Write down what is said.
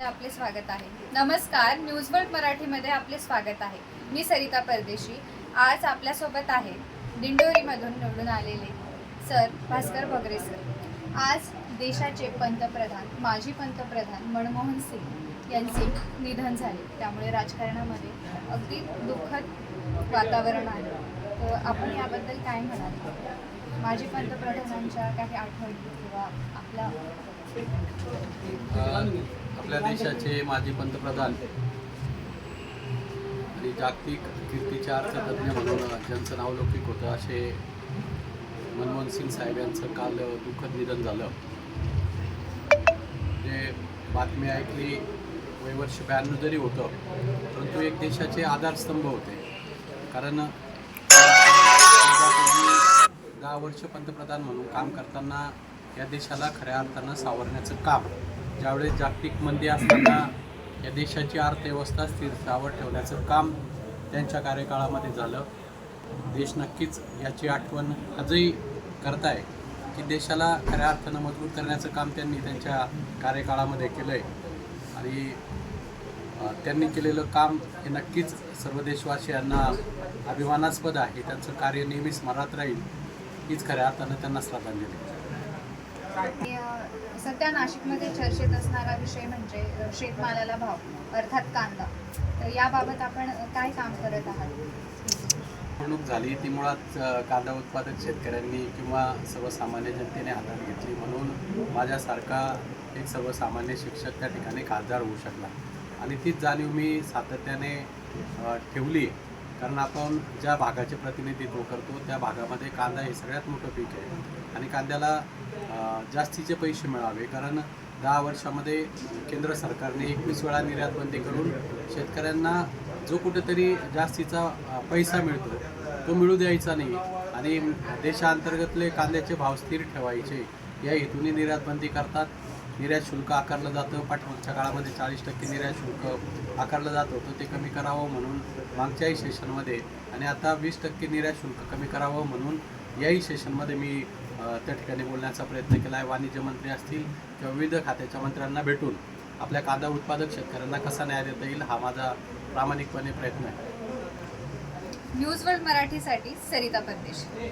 आपले स्वागत आहे. नमस्कार न्यूज वर्ल्ड मराठीमध्ये आपले स्वागत आहे. मी सरिता परदेशी. आज आपल्यासोबत आहे दिंडोरीमधून निवडून आलेले सर भास्कर बगरे सर. आज देशाचे पंतप्रधान माजी पंतप्रधान मनमोहन सिंग यांचे निधन झाले. त्यामुळे राजकारणामध्ये अगदी दुःखद वातावरण आहे तर आपण याबद्दल काय म्हणाल? माजी पंतप्रधानांच्या काही आठवणी किंवा आपला आपल्या देशाचे माजी पंतप्रधान आणि जागतिक कीर्तीचे अर्थतज्ञ म्हणून ज्यांचं नाव लौकिक होतं असे मनमोहन सिंग साहेब यांचं काल दुःखद निधन झालं. जे बातमी ऐकली वयवर्ष ब्याण्णव जरी होतं परंतु एक देशाचे आधारस्तंभ होते. कारण दहा वर्ष पंतप्रधान म्हणून काम करताना या देशाला खऱ्या अर्थानं सावरण्याचं काम. ज्यावेळेस जागतिक मंदी असताना या देशाची अर्थव्यवस्था स्थिरतावर ठेवण्याचं काम त्यांच्या कार्यकाळामध्ये झालं. देश नक्कीच याची आठवण आजही करत आहे की देशाला खऱ्या अर्थानं मजबूत करण्याचं काम त्यांनी त्यांच्या कार्यकाळामध्ये केलं आहे आणि त्यांनी केलेलं काम हे नक्कीच सर्व देशवासियांना अभिमानास्पद आहे. त्यांचं कार्य नेहमी स्मरणात राहील. हीच खऱ्या अर्थानं त्यांना श्रद्धांजली. सध्या नाशिकमध्ये चर्चेत असणारा विषय म्हणजे शेतमालाला भाव अर्थात कांदा. तर याबाबत आपण काय काम करत आहात? निवडणूक झाली ती मुळात कांदा उत्पादक शेतकऱ्यांनी किंवा सर्वसामान्य जनतेने हातात घेतली. म्हणून माझ्यासारखा एक सर्वसामान्य शिक्षक त्या ठिकाणी खासदार होऊ शकला. आणि तीच जाणीव मी सातत्याने ठेवली कारण आपण ज्या भागाचे प्रतिनिधित्व करतो त्या भागामध्ये कांदा हे सगळ्यात मोठं पीक आहे. आणि कांद्याला जास्तीचे पैसे मिळावे. कारण दहा वर्षामध्ये केंद्र सरकारने एकवीस वेळा निर्यातबंदी करून शेतकऱ्यांना जो कुठेतरी जास्तीचा पैसा मिळतो तो मिळू द्यायचा नाही. आणि देशांतर्गतले कांद्याचे भाव स्थिर ठेवायचे या हेतूने निर्यातबंदी करतात. निर्यात शुल्क आकारलं जातं. पाठमागच्या काळामध्ये चाळीस टक्के निर्यात शुल्क आकारलं जात. होतं ते कमी करावं म्हणून मागच्याही सेशनमध्ये आणि आता वीस टक्के निर्यात शुल्क कमी करावं म्हणून याही सेशनमध्ये मी त्या ठिकाणी बोलण्याचा प्रयत्न केला आहे. वाणिज्य मंत्री असतील किंवा विविध खात्याच्या मंत्र्यांना भेटून आपल्या कांदा उत्पादक शेतकऱ्यांना कसा न्याय देता येईल हा माझा प्रामाणिकपणे प्रयत्न आहे. न्यूज वर्ल्ड मराठीसाठी सरिता परदेशी.